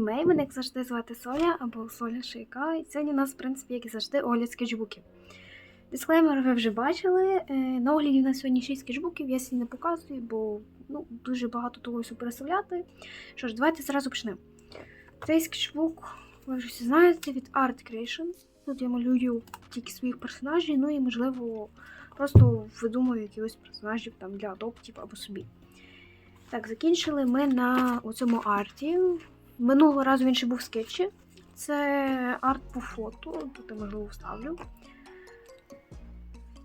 Мей, мене як завжди звати Соля або Соля Шейка. І сьогодні у нас, в принципі, як і завжди, огляд скетчбуків. Дисклеймер ви вже бачили. Е, На огляді у нас сьогодні 6 скетчбуків, я сьогодні не показую, бо ну, дуже багато того переставляти. Що ж, давайте зразу почнемо. Цей скетчбук, ви вже всі знаєте, від Art Creation. Тут я малюю тільки своїх персонажів, ну і, можливо, просто видумую якихось персонажів там для адоптів або собі. Так, закінчили ми на цьому арті. Минулого разу він ще був в скетчі. Це арт по фото. Тут я можливо вставлю.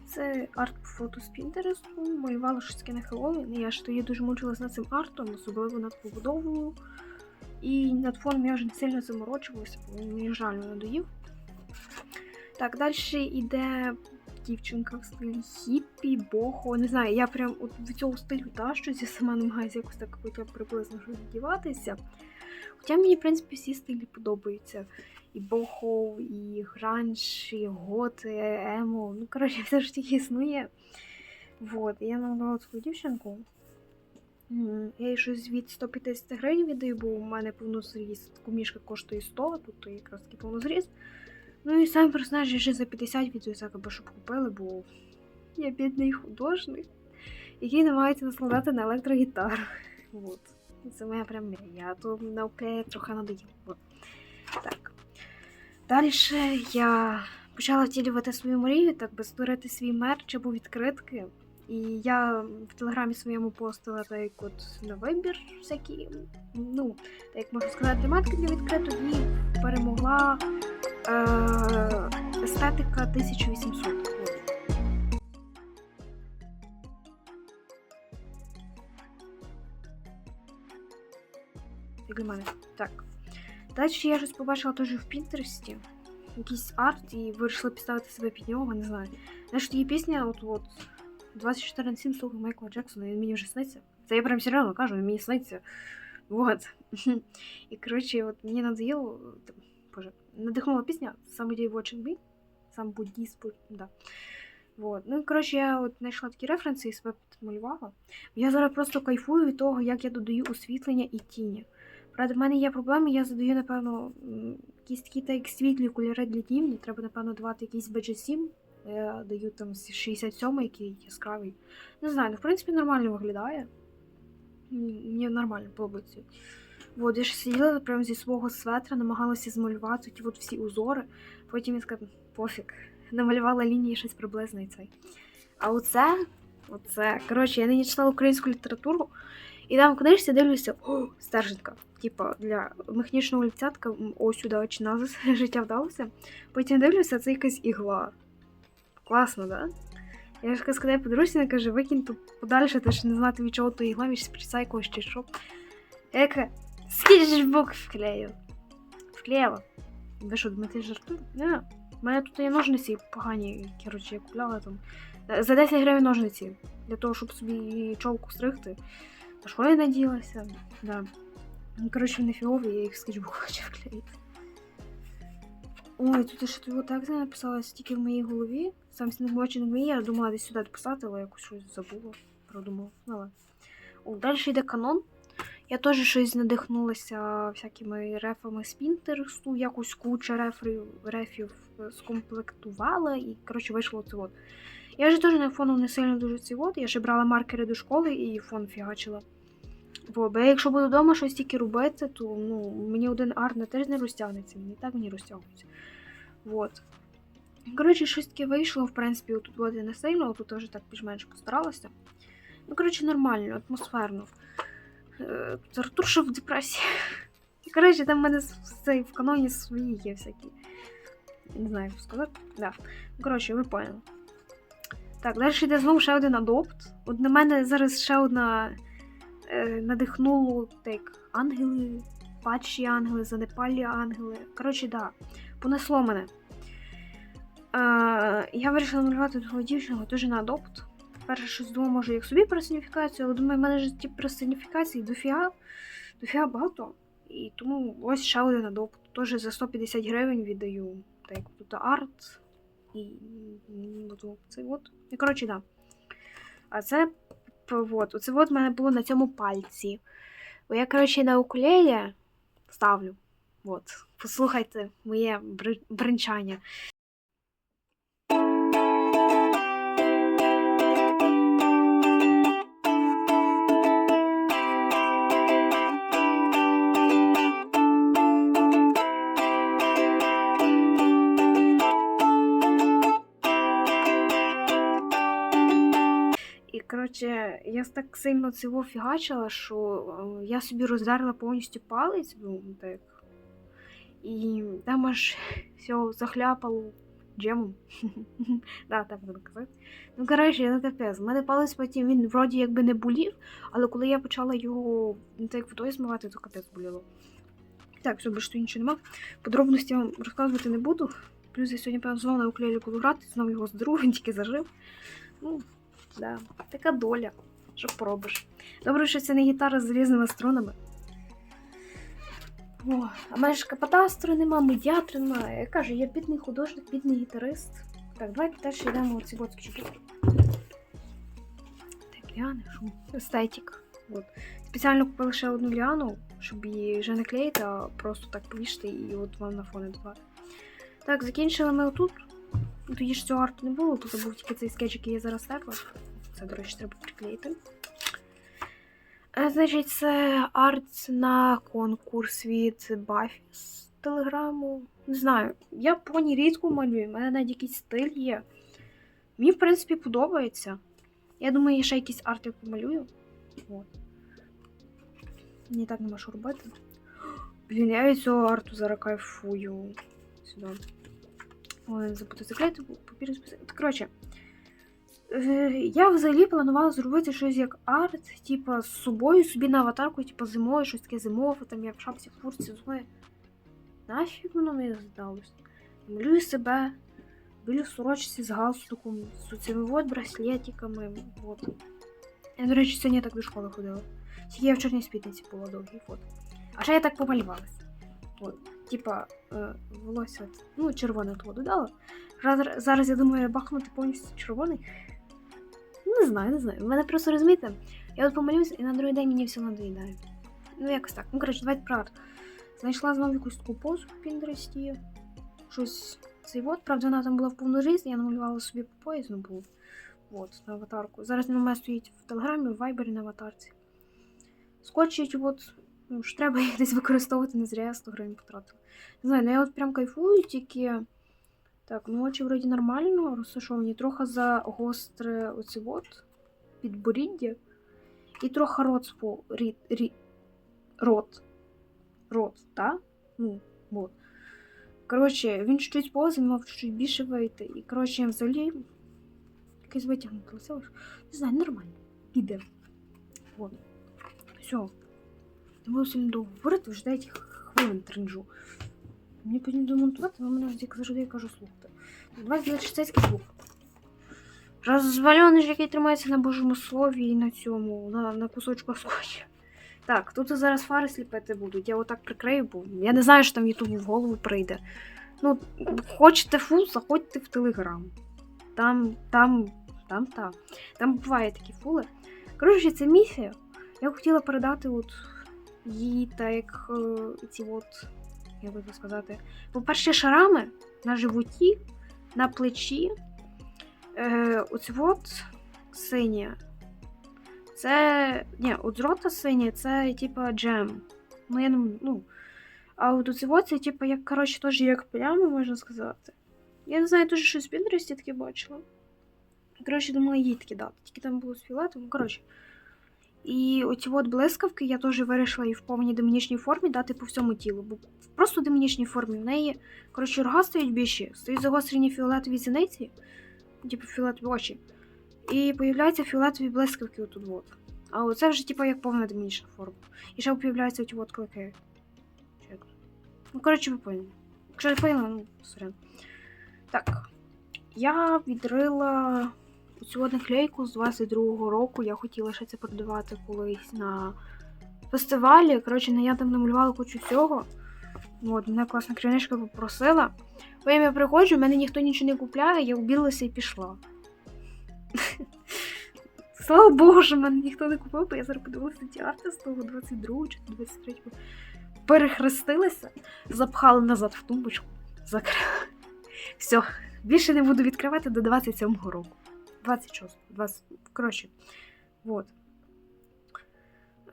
Це арт по фото з Пінтересту. Малювала щось таке на Хеллоуін. Я ж тоді дуже мучилась над цим артом, особливо над побудовою. І над фоном я вже сильно заморочувалася, бо мені жаль надоїв. Так, далі йде дівчинка в стилі хіппі, бохо. Не знаю, я прям от від цього стилю тащусь, я сама намагаюся якось так хоча приблизно щось. Хоча мені, в принципі, всі стилі подобаються. І бохо, і гранж, і гот, і емо. Ну, коротше, все ж таки існує. Вот, я намалювала свою дівчинку. Я їй щось від 150 гривень віддаю, бо у мене повнозріст. Кумішка коштує 100, тут якраз таки повнозріст. Ну і самі персонажі вже за 50 відео так аби щоб купили, бо я бідний художник, який намагається наскладати на електрогітару. Вот. Це моя прям. А то навпаки трохи надоїло. Вот. Так. Далі я почала втілювати свою мрію, так би створити свій мерч або відкритки. І я в телеграмі своєму постила так от на вибір всякі, ну, так як можна сказати, тематики для відкриток і перемогла е, естетика 1800. Для. Так. Далі я щось побачила теж в Пінтересті. Якийсь арт і вирішила підставити себе під нього, не знаю. Знаєш, є пісня, от от 24 на 7 слухай Майкла Джексона, він мені вже сниться. Це я прям серйозно кажу, він мені сниться. Вот. І коротше, от мені надоело, боже, надихнула пісня Somebody Watching Me, сам буддіст, да. Вот. Ну, коротше, я от знайшла такі референси і себе підмалювала. Я зараз просто кайфую від того, як я додаю освітлення і тіні. Правда, в мене є проблеми, я задаю, напевно, якісь такі так як світлі кольори для тіні. Треба, напевно, давати якийсь BG7. Я даю там 67 який яскравий. Не знаю, ну в принципі нормально виглядає. Мені нормально подобається. От, я ж сиділа прямо зі свого светра, намагалася змалювати ті от всі узори. Потім я сказала, пофіг, намалювала лінії щось приблизне цей. А оце, оце, коротше, я нині читала українську літературу, і там в дивлюся, о, стерженька. Типа для механічного ліцятка, ось сюди очі життя вдалося. Потім дивлюся, це якась ігла. Класно, да? Я ж сказала подружці, вона каже, викинь тут подальше, ти ж не знати від чого то ігла, від шприца якогось чи що. Я така, скетчбук вклею. Вклеїла. Ви що, думаєте, я жартую? Не. У мене тут є ножниці погані, коротше, я купляла там. За 10 гривень ножниці. Для того, щоб собі човку стригти. Та що я наділася? Да. Ну, коротше, вони фігові, я їх в скетчбук хочу вклеїти. Ой, тут ще тут так написалось тільки в моїй голові. Сам снігмочинг мій, я думала десь сюди дописати, але якось щось забула. Продумала. Ну. О, далі йде канон. Я теж щось надихнулася всякими рефами з Пінтересту, якусь куча рефів, рефів е, скомплектувала і, коротше, вийшло це от. Я вже теж на фону не сильно дуже ці от. Я ще брала маркери до школи і фон фігачила. Бо, я якщо буду вдома щось тільки робити, то ну, мені один арт на теж не розтягнеться, мені так мені розтягується. Вот. Коротше, щось таке вийшло, в принципі, тут я не сильно, тут теж так більш-менш постаралася. Ну, коротше, нормально, атмосферно. Е, тут Артур ще в депресії. Коротше, там в мене цей в каноні свої є всякі. Не знаю, як сказати. Да. Ну, коротше, ви поняли. Так, далі йде знову ще один адопт. От на мене зараз ще одна е, надихнуло так, ангели, падші ангели, занепалі ангели. Коротше, да, понесло мене. Е, я вирішила малювати другу дівчину теж на адопт. Перше, щось думала, може, як собі персоніфікацію, але думаю, в мене ж ті персоніфікації дофіга, дофіга багато. І тому ось ще один адопт. Теж за 150 гривень віддаю. Так, тут арт. І цей. І коротше, да. А це от, оце от в мене було на цьому пальці. Я, коротше, на укулелі ставлю. От, послухайте моє бринчання. Коротше, я так сильно цього фігачила, що е, я собі роздерла повністю палець, ну, так. І там аж все захляпало джемом. да, так буду казати. Ну, коротше, ну капець. У мене палець потім він вроді якби не болів, але коли я почала його ну, так водою змивати, то капець боліло. Так, все, більше нічого нема. Подробності вам розказувати не буду. Плюс я сьогодні певно знову на уклею буду грати, знову його здру, він тільки зажив. Ну, Да, така доля. Що поробиш? Добре, що це не гітара з різними струнами. О, а мене ж капотастру нема, медіатру нема. Я кажу, я бідний художник, бідний гітарист. Так, давайте теж йдемо ботки чупити. Так, ліани, що? Естетик. От. Спеціально купила ще одну ліану, щоб її вже не клеїти, а просто так повішати і от вам на фони давати. Так, закінчили ми отут. Ну, Тоді ж цього арту не було, тут був тільки цей скетч, який я зараз текла. Це, до речі, треба приклеїти. Е, Значить, це арт на конкурс від Бафі з телеграму. Не знаю, я поні рідко малюю, в мене навіть якийсь стиль є. Мені, в принципі, подобається. Я думаю, я ще якийсь арт я помалюю. От. Мені так нема що робити. Блін, я від цього арту зараз кайфую. Сюди. Ой, закрити, папір списати. Коротше, я взагалі планувала зробити щось як арт, типу, з собою собі на аватарку, типу, зимою, щось таке зимове, там я в шапці в курці зимою. Нафіг воно мені здалося? Малюю себе, білю сорочці з галстуком, з цими от браслетиками. От. Я, до речі, сьогодні так до школи ходила. Тільки я в чорній спідниці була довгий фото. А ще я так помалювалась. От. Типа, е, волосся, ну, червоне того додала. Зараз, я думаю, бахнути повністю червоний. Не знаю, не знаю. Мене просто розумієте, я от помилюся і на другий день мені все надоїдає. Ну, якось так. Ну, коротше, давайте про арт. Знайшла знову якусь таку позу в Пінтересті. Щось цей от. Правда, вона там була в повну жизнь, я намалювала собі по поясну був. От, на аватарку. Зараз на мене стоїть в Телеграмі, в Вайбері на аватарці. Скотчить, от, ну, ж треба їх десь використовувати, не зря я 100 гривень потратила. Не знаю, ну я от прям кайфую, тільки. Так, ну очі вроді нормально розташовані, трохи загостре оці от підборіддя. І трохи рот спо... рі... Рі... рот. Рот, так? Ну, от. Коротше, він чуть-чуть поза, мав чуть більше вийти. І, коротше, взагалі якесь витягнуте лице. Не знаю, нормально. Піде. Все. Буду сильно довго говорити, хвилин тринжу. Мені потім домонтувати, ви мене завжди завжди я кажу слухати. Давайте на чистецький звук. Розвальоний ж, який тримається на Божому слові і на цьому, на, на кусочку скотча. Так, тут зараз фари сліпити будуть. Я отак прикрию, бо я не знаю, що там Ютубу в голову прийде. Ну, хочете фул, заходьте в Телеграм. Там, там, там, там. Там бувають такі фули. Коротше, це місія. Я хотіла передати от їй так як е, ці от, як би сказати, по-перше, шарами на животі, на плечі. Е, оце от синє. Це. Ні, от рота синє, це типа джем. Ну, я не ну. А от оце от це, типа, як, коротше, теж як плями, можна сказати. Я не знаю, теж щось в Пінтересті таке бачила. Коротше, думала їй таке дати. Тільки там було з фіолетовим. Коротше. І оці от блискавки я теж вирішила і в повній демонічній формі дати по всьому тілу. Бо в просто демонічній формі в неї, коротше, рога стоять більші, стоять загострені фіолетові зіниці, типу фіолетові очі. І появляються фіолетові блискавки отут от. А оце вже, типу, як повна демонічна форма. І ще появляються оті от клики. Ну, коротше, ви поняли. Якщо не поняла, ну, сорян. Так. Я відрила цю наклейку з 22-го року. Я хотіла ще це продавати колись на фестивалі. Коротше, ну, я там намалювала кучу всього. От, мене класна книжка попросила. Потім я приходжу, в мене ніхто нічого не купляє, я убілася і пішла. Слава Богу, що мене ніхто не купив, бо я зараз подивилася ті арти з того 22 чи 23. перехрестилися, запхали назад в тумбочку, закрили. Все, більше не буду відкривати до 27-го року. 26, 20, коротше, вот.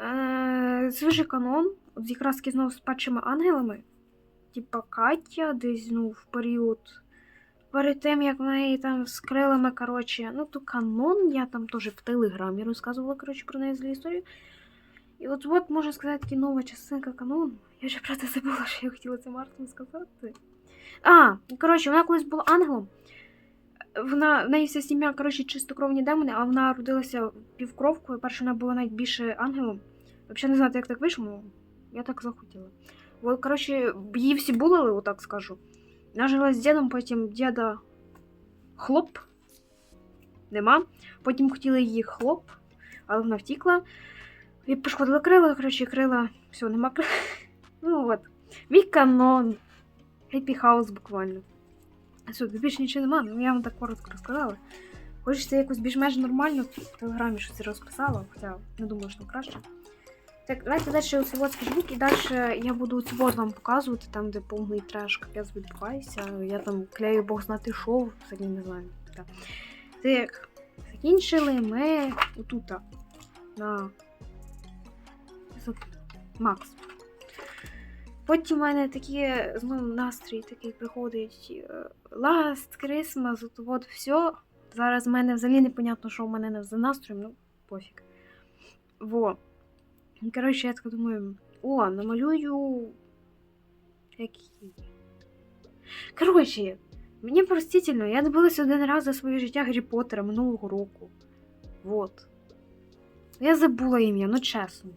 Е, свіжий канон, от якраз знову з падшими ангелами. Типа Катя, десь ну, в період. Перед тим, як в неї там з крилами, коротше, ну то канон, я там теж в телеграмі розказувала, коротше, про неї злі історії. І от от можна сказати, нова частинка канону. Я вже правда забула, що я хотіла це Мартину сказати. А, коротше, вона колись була ангелом. Вона, в неї вся сім'я, коротше, чистокровні демони, а вона родилася півкровкою. Перше, вона була навіть більше ангелом. Взагалі не знаю, як так вийшло, але я так захотіла. От, коротше, її всі булили, отак скажу. Вона жила з дідом, потім діда хлоп. Нема. Потім хотіли її хлоп, але вона втікла. І пошкодила крила, коротше, крила. Все, нема крила. Ну от. Мій канон. Хеппі хаус буквально. Все, більше нічого нема, ну я вам так коротко розказала. Хочеться якось більш-менш нормально в телеграмі щось розписала, хоча не думаю, що краще. Так, давайте далі оцей скетчбук, і далі я буду оцей вам показувати, там, де повний треш, капець відбувається. Я там клею Бог знати що, взагалі не знаю. Так. так, закінчили ми отут на Макс. Потім в мене такі знову настрій такий приходить. Last Christmas, от, от все. Зараз в мене взагалі непонятно, що в мене не за настроєм, ну, пофіг. Во. Коротше, я так думаю, о, намалюю. Які. Коротше, мені простительно, я дивилася один раз за своє життя Гаррі Поттера минулого року. Вот. Я забула ім'я, ну чесно.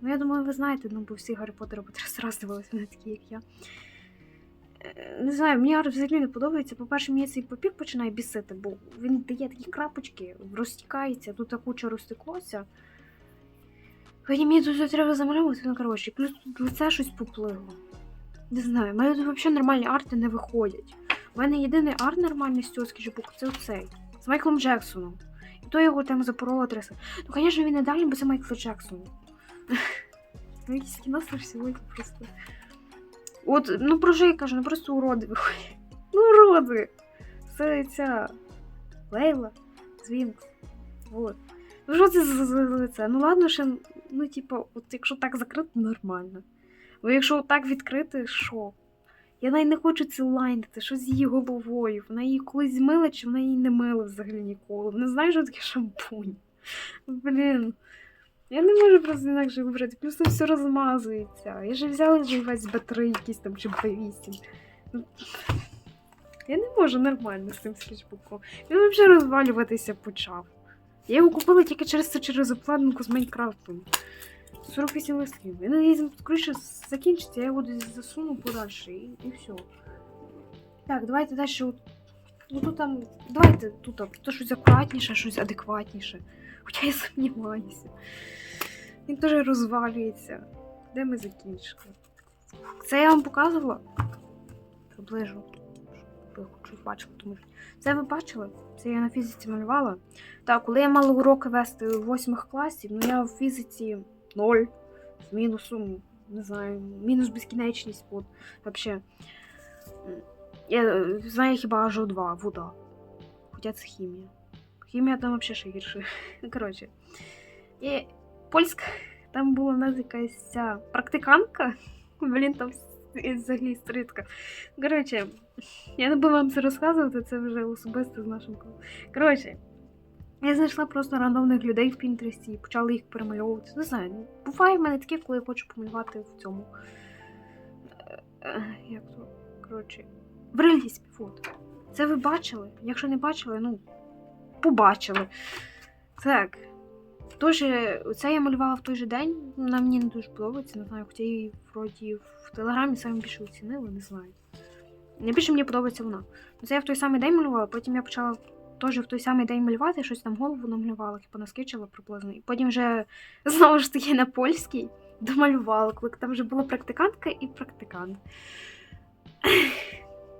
Ну, я думаю, ви знаєте, ну, бо всі Гаррі Поттера по раз дивилися, вони такі, як я. Не знаю, мені арт взагалі не подобається. По-перше, мені цей папір починає бісити, бо він дає такі крапочки, розтікається, тут та куча розтеклося. Потім мені тут треба замалювати, ну коротше, плюс тут лице щось попливло. Не знаю, в мене тут взагалі нормальні арти не виходять. У мене єдиний арт нормальний з цього скіжбуку це оцей. З Майклом Джексоном. І то його там запорола треса. Ну, звісно, він не далі, бо це Майкл Джексон. Ну, якісь кінастер сьогодні просто. От, ну про що я кажу, ну просто уроди виходять. Ну, уроди! Це ця Лейла, Звінкс. Вот. Ну що це за лице? Ну ладно, ще, ну, типу, от якщо так закрити, нормально. Бо якщо так відкрити, що? Я навіть не хочу це лайнити, що з її головою. Вона її колись змила, чи вона її не мила взагалі ніколи. Не знаю, що таке шампунь. Блін. Я не можу просто інакше вибрати, плюс там все розмазується. Я же взяла весь Б3 якийсь там чи Б8. Ну, Я не можу нормально з цим скетчбуком. Він взагалі розвалюватися почав. Я його купила тільки через це через обкладинку з Майнкрафтом. 48 листів. Я надіюсь, скоріше закінчиться, я його десь засуну подальше і, і все. Так, давайте далі. От, ну тут там. Давайте тут то щось акуратніше, щось адекватніше. Хоча я сумніваюся. Він теж розвалюється. Де ми закінчили? Це я вам показувала? Приближу. Ви щось бачили, тому що. Це ви бачили? Це я на фізиці малювала. Так, коли я мала уроки вести в восьмих класів, ну я в фізиці 0 з мінусом, не знаю, мінус безкінечність, от, вообще. Я е, знаю хіба аж 2 вода. Хоча це хімія. Хімія там вообще ще гірше. Коротше. І польська, там була в нас якась ця практикантка. Блін, там взагалі історичка. Коротше, я не буду вам це розказувати, це вже особисто з нашим колом. Коротше, я знайшла просто рандомних людей в Пінтересті і почала їх перемальовувати. Не знаю, ну, буває в мене таке, коли я хочу помалювати в цьому. Е, е, Як то? Коротше, реалізмі, от. Це ви бачили? Якщо не бачили, ну, побачили. Так. Тож, це я малювала в той же день. Вона мені не дуже подобається, не знаю, хоча її вроді в телеграмі саме більше оцінили, не знаю. Найбільше мені подобається вона. Ну, Це я в той самий день малювала, потім я почала теж в той самий день малювати, щось там голову намалювала, типу наскичила приблизно. І потім вже знову ж таки на польській домалювала, коли там вже була практикантка і практикант.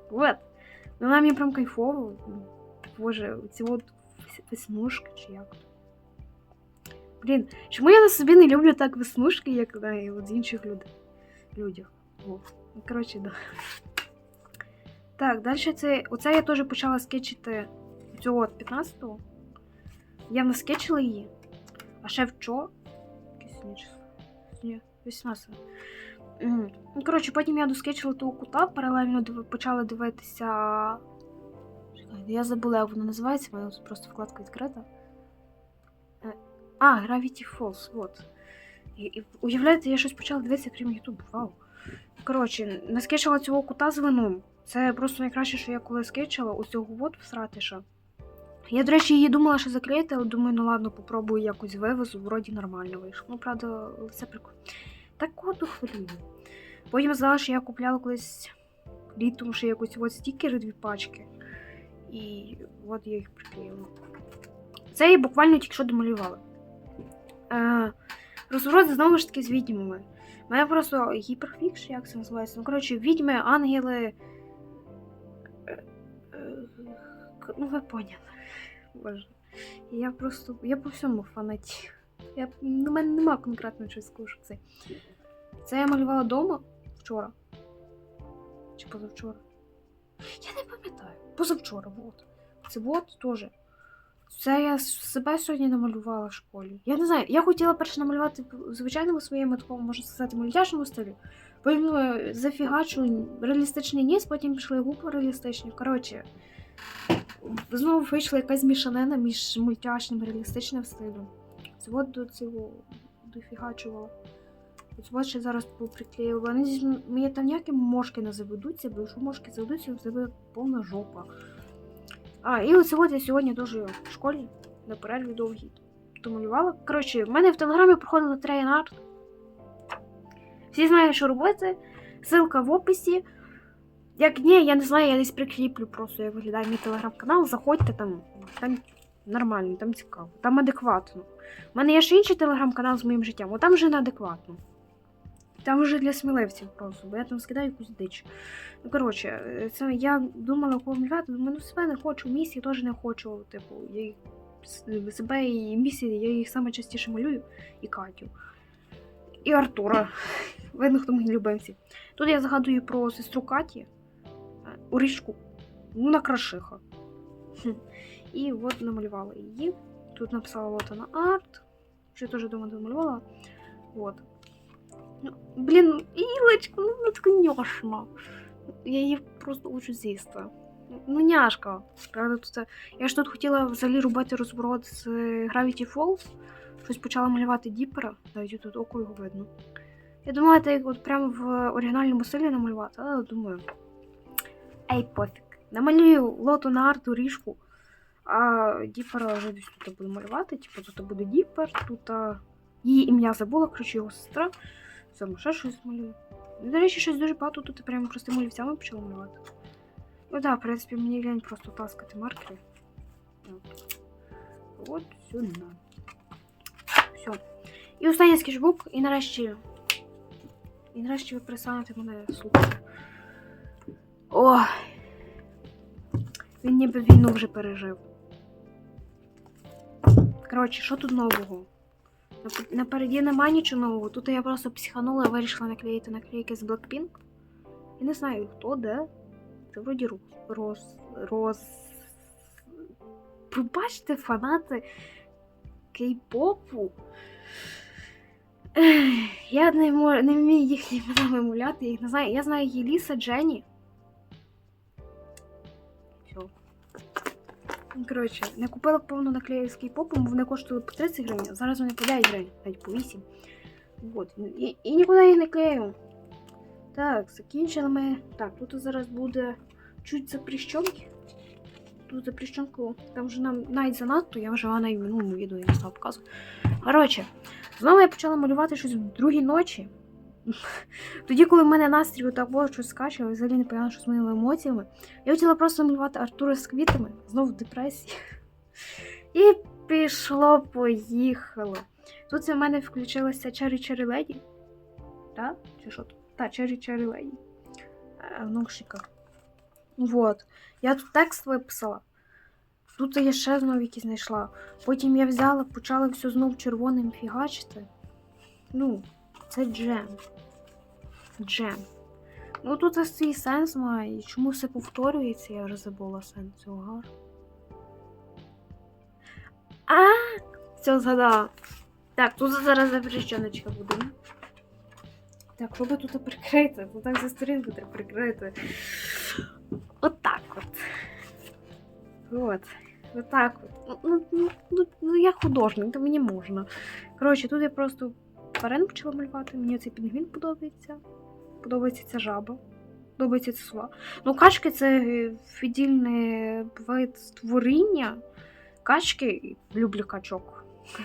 Вот. Ну, вона мені прям кайфово. Боже, ці от веснушки чи як. то. Блін, чому я на собі не люблю так веснушки, як на от з інших людей? людях. О, ну, коротше, да. Так, далі це. Оце я теж почала скетчити цього от 15-го. Я наскетчила її. А ще вчора. Якесь сьогодні число? Ні, 18. Ну, коротше, потім я доскетчила того кута, паралельно див... почала дивитися. Чекайте, я забула, як воно називається, тут просто вкладка відкрита. Е, А, Gravity Falls, от. І, і уявляєте, я щось почала дивитися, крім Ютубу. Вау. Коротше, наскетчила цього кута з вином. Це просто найкраще, що я коли скетчила, ось цього всратиша. Я, до речі, її думала, що заклеїти, але думаю, ну ладно, попробую якось вивезу, вроді нормально вийшло. Ну, правда, це прикольно. Так от хвилюю. Потім знала, що я купляла колись літом ще якось от стікери, дві пачки. І от я їх приклеїла. Це я буквально тільки що домалювала. Е, розворот знову ж таки з відьмами. У мене просто гіперфікш, як це називається. Ну, коротше, відьми, ангели. Е, е, Ну, ви поняли. Боже. Я просто. Я по всьому фанаті. Я, ну, в мене нема конкретно чогось що це. Це я малювала вдома вчора. Чи позавчора? Я не пам'ятаю. Позавчора, от. Це от теж. Це я себе сьогодні намалювала в школі. Я не знаю, я хотіла перше намалювати в звичайному своєму такому, можна сказати, мультяшному стилі. Потім зафігачу реалістичний ніс, потім пішли губи реалістичні. Коротше, знову вийшла якась мішанина між мультяшним і реалістичним стилем. Це от до цього дофігачувала. От ще зараз. Надіюсь, м- мені там ніякі мошки не заведуться, бо якщо мошки заведуться, це буде повна жопа. А, і оце от я сьогодні теж в школі на перерві довгій домалювала. Коротше, в мене в телеграмі проходила трейн арт. Всі знають, що робити. Ссылка в описі. Як ні, я не знаю, я десь прикріплю просто, як виглядає мій телеграм-канал. Заходьте там. Там нормально, там цікаво, там адекватно. У мене є ще інший телеграм-канал з моїм життям, а там вже неадекватно. Там вже для сміливців просто, бо я там скидаю якусь дич. Ну, коротше, е, це я думала думаю, ну себе не хочу, місії теж не хочу. Типу, я їх, себе і місії, я їх саме частіше малюю, і Катю. І Артура. Видно, хто мої любимці. Тут я згадую про сестру Каті, е, Урічку, ну, на крашиха. І от намалювала її. Тут написала вот она арт. Що я теж дома домалювала. Вот. Ну, блін, Ілочка, ну така няшна. Я її просто хочу з'їсти. Ну, няшка. Правда, тут це- я ж тут хотіла взагалі робити розворот з е, Gravity Falls. Щось почала малювати Діпера. Навіть тут око його видно. Я думала, так от прямо в оригінальному стилі намалювати, але думаю. Ей, пофіг. Намалюю лоту на арту ріжку. А Діпера вже десь тут буду малювати. Типу, тут буде Діпер, тут її ім'я забула, коротше, його сестра. Саме ще щось малюю. До речі, щось дуже багато тут прямо простими олівцями почала малювати. Ну так, в принципі, мені лень просто таскати маркери. От сюди. Все. І останній скетчбук, і нарешті. І нарешті ви перестанете мене слухати. Ой. Він ніби війну вже пережив. Коротше, що тут нового? Нап- Напереді нема нічого нового. Тут я просто психанула і вирішила наклеїти наклейки з Blackpink. Я не знаю, хто, де. Це вроді Рос. Рос. Рос. Пробачте, фанати кей-попу. Я не, мо- не вмію їхні імена вимовляти, їх знаю. Я знаю Єліса, Дженні. Коротше, не купила повну кей-попом, бо вони коштували по 30 гривень, а зараз вони по 9 гривень, навіть по 8. Вот. І, і нікуди їх не клею. Так, закінчили ми. Так, тут зараз буде чуть запрещенки. Тут запрещенку, там вже нам навіть занадто, я вже навіть в минулому відео не стала показувати. Коротше, знову я почала малювати щось в другій ночі. Тоді, коли в мене настрій так було щось скаче, взагалі не поняла, що з моїми емоціями. Я хотіла просто малювати Артура з квітами, знову в депресії. І пішло, поїхало. Тут в мене включилася Cherry Cherry Lady. Так? Чи що тут? Так, Cherry Cherry Lady. Е, В. Вот. Я тут текст виписала. Тут я ще знову якісь знайшла. Потім я взяла, почала все знов червоним фігачити. Ну, це джем. Джем. Ну тут ось цей сенс має. Чому все повторюється, я вже забула сенс цього. А, все згадала. Так, тут зараз запрещеночка буде. Так, що би тут прикрити? Тут так за сторінку треба прикрити. От так от. От. От так от. Ну, ну, ну, ну я художник, то мені можна. Коротше, тут я просто тварин почала малювати. Мені цей пінгвін подобається. Подобається ця жаба. Подобається ця сова. Ну, качки це е, фідільне вид створіння. Качки люблю качок.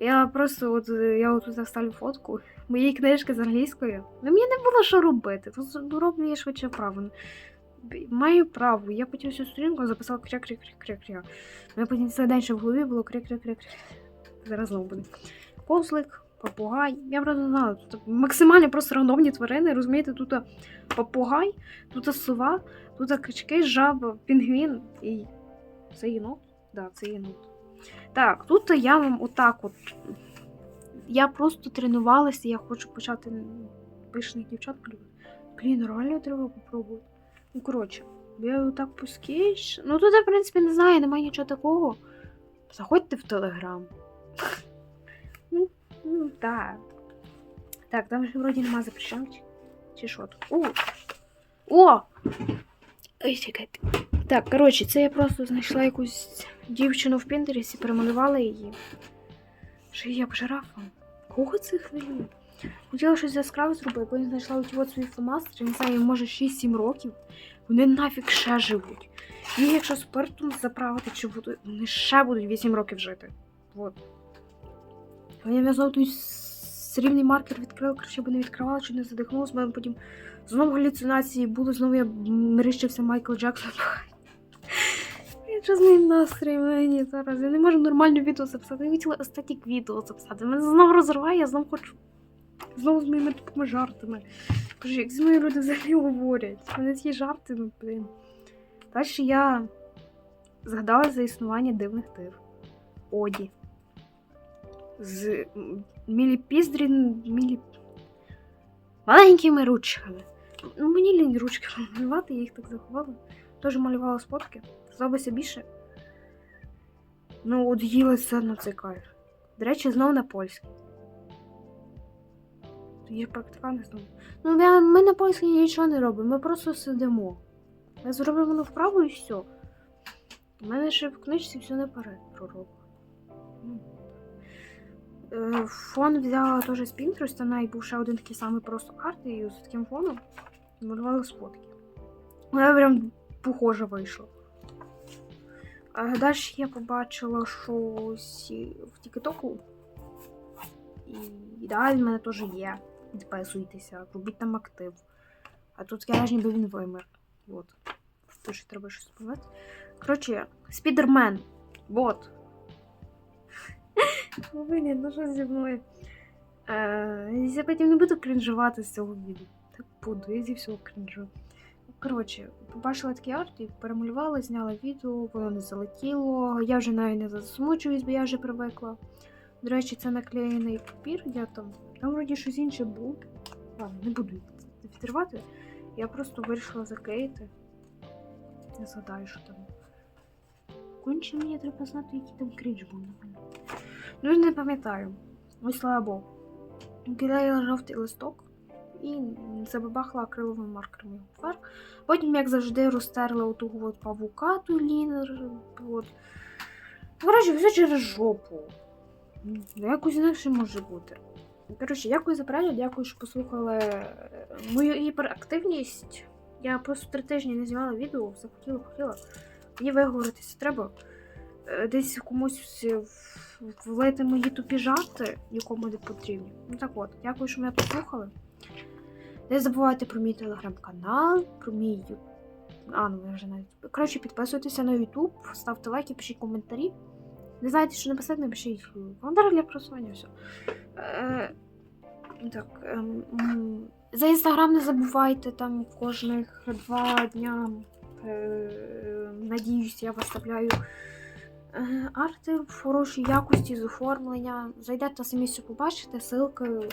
Я просто от я от тут вставлю фотку моєї книжки з англійською. Ну мені не було що робити. Тут роблю я швидше правильно. Маю право. Я потім всю сторінку записала кря кря кря кря кря Ну, потім це далі в голові було кря кря кря кря Зараз знову буде. Козлик, попугай. Я правда не знала. Тут максимально просто рандомні тварини. Розумієте, тут попугай, тут сова, тут качки, жаба, пінгвін і. Це єнот? Да, це єнот. Так, тут я вам отак от. Я просто тренувалася, я хочу почати пишних дівчат малювати. Блін, реально треба попробувати. Ну, коротше, я отак скетч. Ну тут я, в принципі, не знаю, немає нічого такого. Заходьте в Телеграм. Ну, ну так. Там же вроді нема запрещенок. Чи що? О! О! Ой. Так, коротше, це я просто знайшла якусь дівчину в Пінтересі, перемалювала її. Що я б жирафа. Кого це хвилює? Хотіла щось яскраве зробити, потім знайшла оті от свої фломастери, не знаю, може 6-7 років. Вони нафіг ще живуть. І якщо спиртом заправити чи водою, вони ще будуть 8 років жити. Вот. Я знову той срібний маркер відкрила, краще би не відкривала, чи не задихнулася, бо потім знову галюцинації були, знову я мерещився Майкл Джексон. Що з моїм настроєм мені зараз. Я не можу нормально відео записати. Я хотіла естетик відео записати. Мене знову розриває, я знову хочу. Знову з моїми тупими жартами. Боже, як зі мною люди взагалі говорять. У мене ці жарти, ну блин. Далі я згадала за існування дивних див. Оді. З міліпіздрін, мілі... маленькими ручками. Ну, мені лінь ручки малювати, я їх так заховала. Теж малювала спотки. Зробиться більше. Ну, от їла все на цей кайф. До речі, знову на польській. Є практиканти знову. Ну, я, ми на польській нічого не робимо, ми просто сидимо. Ми зробимо воно вправо і все. У мене ще в книжці все наперед пророблено. Ну. Е, Фон взяла теж з Pinterest, вона і був ще один такий самий просто арт, і з таким фоном малювала спотки. Вона прям похоже вийшло. Далі я побачила щось в Тіктоку. І він в мене теж є. Підписуйтеся, робіть там актив. А тут я ніби він вимер. От. Тож треба щось співати. Коротше, Спідермен. Вот. Ну, блін, ну що зі мною? Е, я потім не буду крінжувати з цього відео. Так буду, я зі всього крінжу. Коротше, побачила такий арт і перемалювала, зняла відео, воно не залетіло. Я вже навіть не засмучуюсь, бо я вже привикла. До речі, це наклеєний папір, я там. Там вроді щось інше було. Ладно, не буду відривати. Я просто вирішила заклеїти. Не згадаю, що там. Конче мені треба знати, який там крінж був напевно. Ну, не пам'ятаю. Ось слава Богу. Клеїла жовтий листок і забабахла акриловим маркером його фар. Потім, як завжди, розтерла оту от павука, ту лінер. От. Коротше, все через жопу. Ну, Якось інакше може бути. Коротше, дякую за перегляд, дякую, що послухали е, мою гіперактивність. Я просто три тижні не знімала відео, все хотіла. Мені виговоритися треба. Е, Десь комусь влити мої тупі жарти, нікому не потрібні. Ну так от, дякую, що мене послухали. Не забувайте про мій телеграм-канал, про мій ю... А, ну я вже навіть. Коротше, підписуйтеся на YouTube, ставте лайки, пишіть коментарі. Не знаєте, що написати, напишіть коментар для просування, все. Так. ем, за інстаграм не забувайте, там кожних два дня. Е, надіюсь, я виставляю арти в хорошій якості з оформлення. Зайдете самі все побачите, ссылки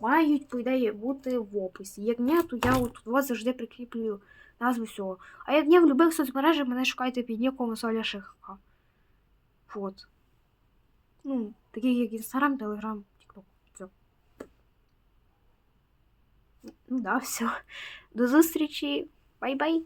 мають, по ідеї, бути в описі. Як ні, то я от у вас завжди прикріплюю назву всього. А як ні, в будь-яких соцмережах мене шукайте під ніком Соля Шихка. Вот. Ну, таких як Інстаграм, Телеграм, Тікток. Все. Ну да, все. До зустрічі. Бай-бай.